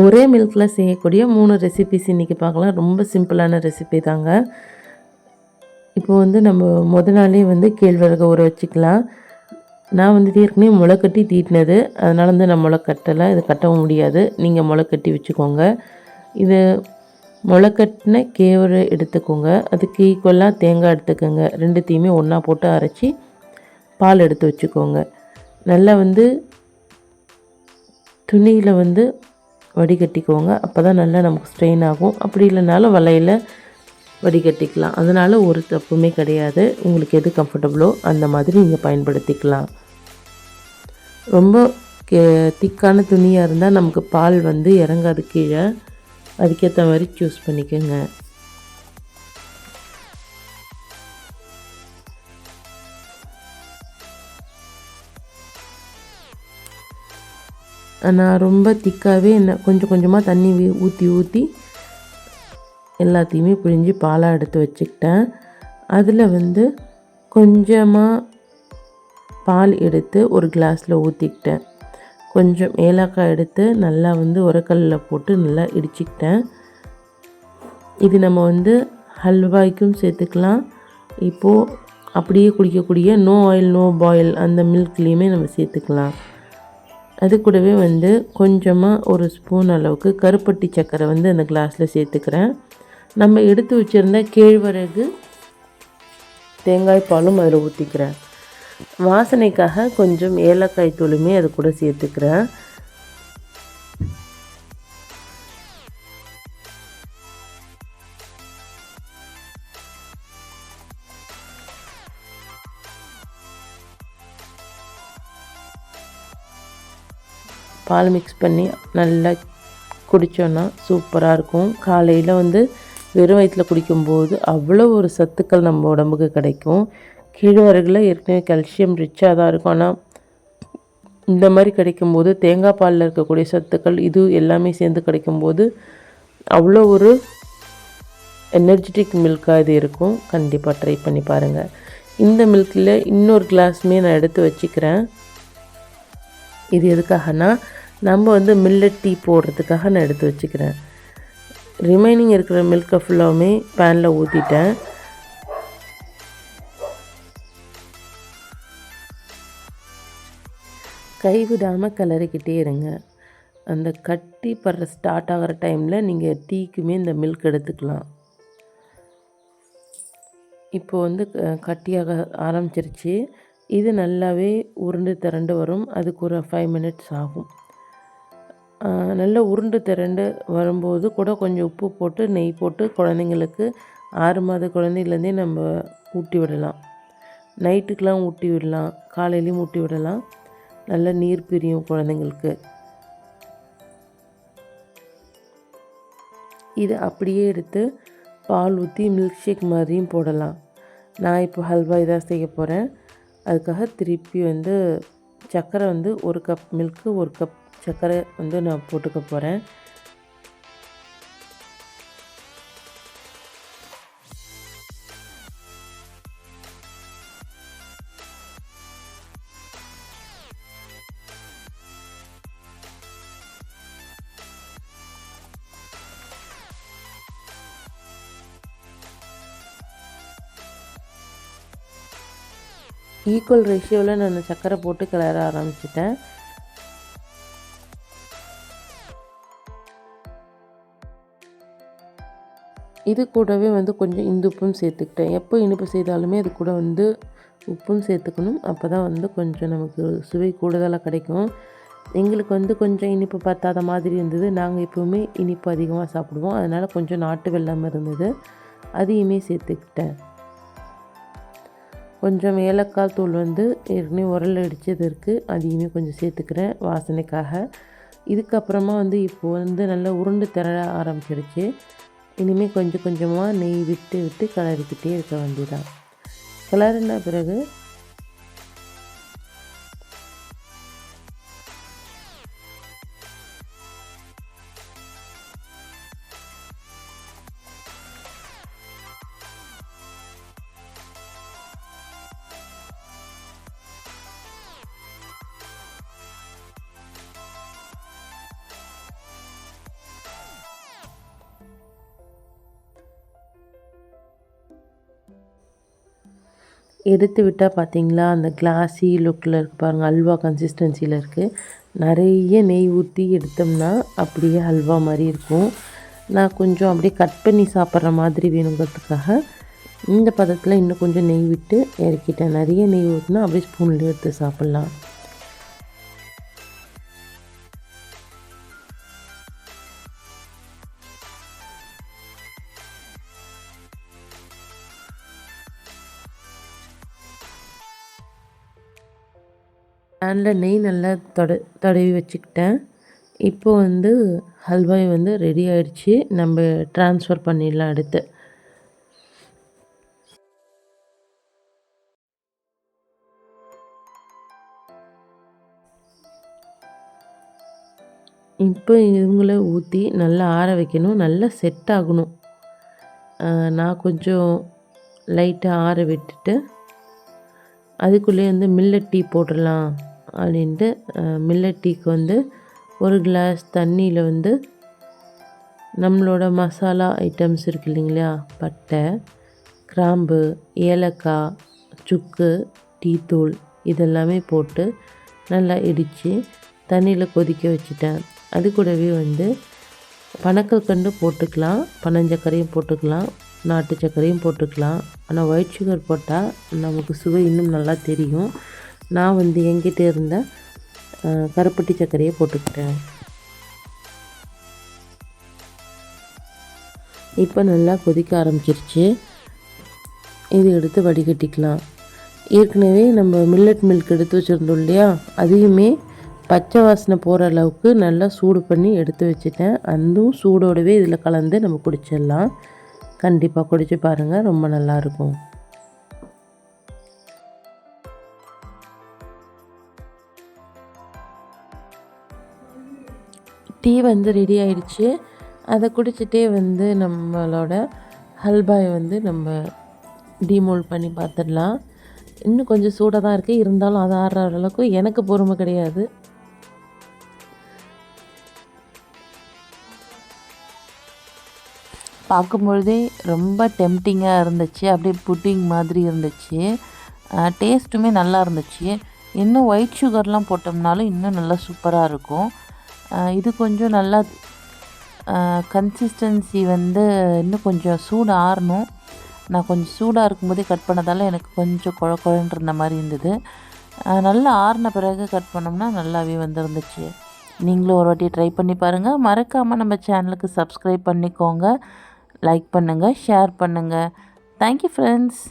ஒரே மில்கில் செய்யக்கூடிய மூணு ரெசிபிஸ் இன்றைக்கி பார்க்கலாம். ரொம்ப சிம்பிளான ரெசிபி தாங்க. இப்போ வந்து நம்ம முத நாளே வந்து கேழ்வரகு ஊற வச்சுக்கலாம். நான் வந்து ஏற்கனவே முளை கட்டி தீட்டினது. அதனால் வந்து நான் முளை கட்டலை. இது கட்டவும் முடியாது. நீங்கள் முளை கட்டி வச்சுக்கோங்க. இது முளை கட்டின கேவரை எடுத்துக்கோங்க. அதுக்கு ஈக்குவலாக தேங்காய் எடுத்துக்கோங்க. ரெண்டுத்தையுமே ஒன்றா போட்டு அரைச்சி பால் எடுத்து வச்சுக்கோங்க. நல்லா வந்து துணியில் வந்து வடிகட்டிக்கோங்க. அப்போ தான் நல்லா நமக்கு ஸ்ட்ரெயின் ஆகும். அப்படி இல்லைனாலும் வலையில் வடிகட்டிக்கலாம். அதனால் ஒரு தப்புமே கிடையாது. உங்களுக்கு எது கம்ஃபர்டபுளோ அந்த மாதிரி நீங்கள் பயன்படுத்திக்கலாம். ரொம்ப கே திக்கான துணியாக இருந்தால் நமக்கு பால் வந்து இறங்காது கீழே. அதுக்கேற்ற மாதிரி சூஸ் பண்ணிக்கோங்க. நான் ரொம்ப திக்காகவே என்ன கொஞ்சம் கொஞ்சமாக தண்ணி ஊற்றி ஊற்றி எல்லாத்தையுமே பிழிஞ்சு பாலாக எடுத்து வச்சுக்கிட்டேன். அதில் வந்து கொஞ்சமாக பால் எடுத்து ஒரு கிளாஸில் ஊற்றிக்கிட்டேன் கொஞ்சம் ஏலக்காய் எடுத்து நல்லா வந்து உரக்கல்லில் போட்டு நல்லா இடிச்சிக்கிட்டேன். இது நம்ம வந்து ஹல்வாய்க்கும் சேர்த்துக்கலாம். இப்போது அப்படியே குடிக்கக்கூடிய நோ ஆயில் நோ பாயில் அந்த மில்க்லேயுமே நம்ம சேர்த்துக்கலாம். அது கூடவே வந்து கொஞ்சமாக ஒரு ஸ்பூன் அளவுக்கு கருப்பட்டி சர்க்கரை வந்து அந்த கிளாஸில் சேர்த்துக்கிறேன். நம்ம எடுத்து வச்சுருந்த கேழ்வரகு தேங்காய் பாலும் அதில் ஊற்றிக்கிறேன் வாசனைக்காக கொஞ்சம் ஏலக்காய் தூளுமே அது கூட சேர்த்துக்கிறேன். பால் மிக்ஸ் பண்ணி நல்லா குடித்தோன்னா சூப்பராக இருக்கும். காலையில் வந்து வெறும் வயிற்றில் குடிக்கும்போது அவ்வளோ ஒரு சத்துக்கள் நம்ம உடம்புக்கு கிடைக்கும். கீழ்வரகில் ஏற்கனவே கால்சியம் ரிச்சாக தான் இருக்கும். ஆனால் இந்த மாதிரி கிடைக்கும்போது தேங்காய் பாலில் இருக்கக்கூடிய சத்துக்கள் இது எல்லாமே சேர்ந்து கிடைக்கும்போது அவ்வளோ ஒரு எனர்ஜெட்டிக் மில்காக இது இருக்கும். கண்டிப்பாக ட்ரை பண்ணி பாருங்கள் இந்த மில்கில் இன்னொரு கிளாஸுமே நான் எடுத்து வச்சுக்கிறேன். இது எதுக்காகனா நம்ம வந்து மில்லட் டீ போடுறதுக்காக நான் எடுத்து வச்சுக்கிறேன். ரிமைனிங் இருக்கிற மில்கை ஃபுல்லாகவுமே பேனில் ஊற்றிட்டேன் கைவிடாமல் கிளறிக்கிட்டே இருங்க. அந்த கட்டி படுற ஸ்டார்ட் ஆகிற டைமில் நீங்கள் டீக்குமே இந்த மில்க் எடுத்துக்கலாம். இப்போ வந்து கட்டியாக ஆரம்பிச்சிருச்சு. இது நல்லாவே உருண்டு திரண்டு வரும். அதுக்கு ஒரு ஃபைவ் மினிட்ஸ் ஆகும். நல்லா உருண்டு திரண்டு வரும்போது கூட கொஞ்சம் உப்பு போட்டு நெய் போட்டு குழந்தைங்களுக்கு ஆறு மாத குழந்தைலேருந்தே நம்ம ஊட்டி விடலாம். நைட்டுக்கெலாம் ஊட்டி விடலாம். காலையிலையும் ஊட்டி விடலாம். நல்ல நீர் பிரியும் குழந்தைங்களுக்கு. இது அப்படியே எடுத்து பால் ஊற்றி மில்க் ஷேக் மாதிரியும் போடலாம். நான் இப்போ ஹல்வா இதாக செய்ய போகிறேன் அதுக்காக திருப்பி வந்து சர்க்கரை வந்து ஒரு கப் மில்க்கு ஒரு கப் சர்க்கரை வந்து நான் போட்டுக்க போகிறேன் ஈக்குவல் ரேஷியோவில் நான் சர்க்கரை போட்டு கிளற ஆரம்பிச்சிட்டேன். இது கூடவே வந்து கொஞ்சம் இந்துப்பும் சேர்த்துக்கிட்டேன். எப்போ இனிப்பு செய்தாலுமே அது கூட வந்து உப்பும் சேர்த்துக்கணும். அப்போ தான் வந்து கொஞ்சம் நமக்கு சுவை கூடுதலாக கிடைக்கும். எங்களுக்கு வந்து கொஞ்சம் இனிப்பு பத்தாத மாதிரி இருந்தது. நாங்கள் எப்போவுமே இனிப்பு அதிகமாக சாப்பிடுவோம். அதனால் கொஞ்சம் நாட்டு வெள்ளம் இருந்தது. அதையுமே சேர்த்துக்கிட்டேன். கொஞ்சம் ஏலக்காய் தூள் வந்து ஏற்கனவே உரல் அடித்தது இருக்குது அதையுமே கொஞ்சம் சேர்த்துக்கிறேன் வாசனைக்காக. இதுக்கப்புறமா வந்து இப்போது வந்து நல்லா உருண்டு திரள ஆரம்பிச்சிருச்சு. இனிமேல் கொஞ்சம் கொஞ்சமாக நெய் விட்டு விட்டு கலரிக்கிட்டே இருக்க வேண்டியதான் கிளறின பிறகு எடுத்து விட்டால் பார்த்தீங்களா அந்த கிளாஸி லுக்கில் இருக்கு பாருங்கள் அல்வா கன்சிஸ்டன்சியில் இருக்குது நிறைய நெய் ஊற்றி எடுத்தோம்னா அப்படியே அல்வா மாதிரி இருக்கும். நான் கொஞ்சம் அப்படியே கட் பண்ணி சாப்பிட்ற மாதிரி வேணுங்கிறதுக்காக இந்த பதத்தில் இன்னும் கொஞ்சம் நெய் விட்டு இறக்கிட்டேன். நிறைய நெய் ஊற்றினா அப்படியே ஸ்பூனில் எடுத்து சாப்பிட்லாம். பேனில் நெய் நல்லா தொட தடவி வச்சுக்கிட்டேன். இப்போ வந்து ஹல்வாய் வந்து ரெடி ஆயிடுச்சு. நம்ம ட்ரான்ஸ்ஃபர் பண்ணிடலாம் அடுத்து. இப்போ இவங்கள ஊற்றி நல்லா ஆற வைக்கணும். நல்லா செட் ஆகணும். நான் கொஞ்சம் லைட்டாக ஆற விட்டுட்டு அதுக்குள்ளேயே வந்து மில்லட் டீ போட்டுடலாம். அப்படின்ட்டு மில்லட் டீக்கு வந்து ஒரு கிளாஸ் தண்ணியில் வந்து நம்மளோட மசாலா ஐட்டம்ஸ் இருக்கு இல்லைங்களா? பட்டை கிராம்பு ஏலக்காய் சுக்கு டீத்தூள் இதெல்லாமே போட்டு நல்லா இடித்து தண்ணியில் கொதிக்க வச்சுட்டேன். அது கூடவே வந்து பனக்கற்கண்டு போட்டுக்கலாம் பனஞ்சக்கரையும் போட்டுக்கலாம் நாட்டு சர்க்கரையும் போட்டுக்கலாம். ஆனால் ஒயிட் சுகர் போட்டால் நமக்கு சுவை இன்னும் நல்லா தெரியும். நான் வந்து எங்கிட்ட இருந்த கருப்பட்டி சர்க்கரையை போட்டுக்கிட்டேன் இப்போ நல்லா கொதிக்க ஆரம்பிச்சிருச்சு. இது எடுத்து வடிகட்டிக்கலாம். ஏற்கனவே நம்ம மில்லட் மில்க் எடுத்து வச்சுருந்தோம் இல்லையா? அதையுமே பச்சை வாசனை போகிற அளவுக்கு நல்லா சூடு பண்ணி எடுத்து வச்சுட்டேன். அதுவும் சூடோடவே இதில் கலந்து நம்ம குடிச்சிடலாம். கண்டிப்பாக குடிச்சு பாருங்கள் ரொம்ப நல்லாயிருக்கும் டீ வந்து ரெடி ஆயிடுச்சு. அதை குடிச்சிட்டே வந்து நம்மளோட ஹல்பாய் வந்து நம்ம டிமோல் பண்ணி பார்த்துடலாம். இன்னும் கொஞ்சம் சூடாக தான் இருக்குது இருந்தாலும் அது ஆடுற அளவுக்கு எனக்கு பொறுமை கிடையாது. பார்க்கும்பொழுதே ரொம்ப டெம்டிங்காக இருந்துச்சு. அப்படியே புட்டிங் மாதிரி இருந்துச்சு. டேஸ்ட்டுமே நல்லா இருந்துச்சு. இன்னும் ஒயிட் சுகர்லாம் போட்டோம்னாலும் இன்னும் நல்லா சூப்பராக இருக்கும். இது கொஞ்சம் நல்லா கன்சிஸ்டன்சி வந்து இன்னும் கொஞ்சம் சூடு ஆறணும். நான் கொஞ்சம் சூடாக இருக்கும்போதே கட் பண்ணதால் எனக்கு கொஞ்சம் குழ குழன்னு இருந்த மாதிரி இருந்தது. நல்லா ஆறின பிறகு கட் பண்ணோம்னா நல்லாவே வந்துருந்துச்சு. நீங்களும் ஒரு வாட்டி ட்ரை பண்ணி பாருங்கள் மறக்காமல் நம்ம சேனலுக்கு சப்ஸ்கிரைப் பண்ணிக்கோங்க. லைக் பண்ணுங்கள் ஷேர் பண்ணுங்கள் தேங்க்யூ ஃப்ரெண்ட்ஸ்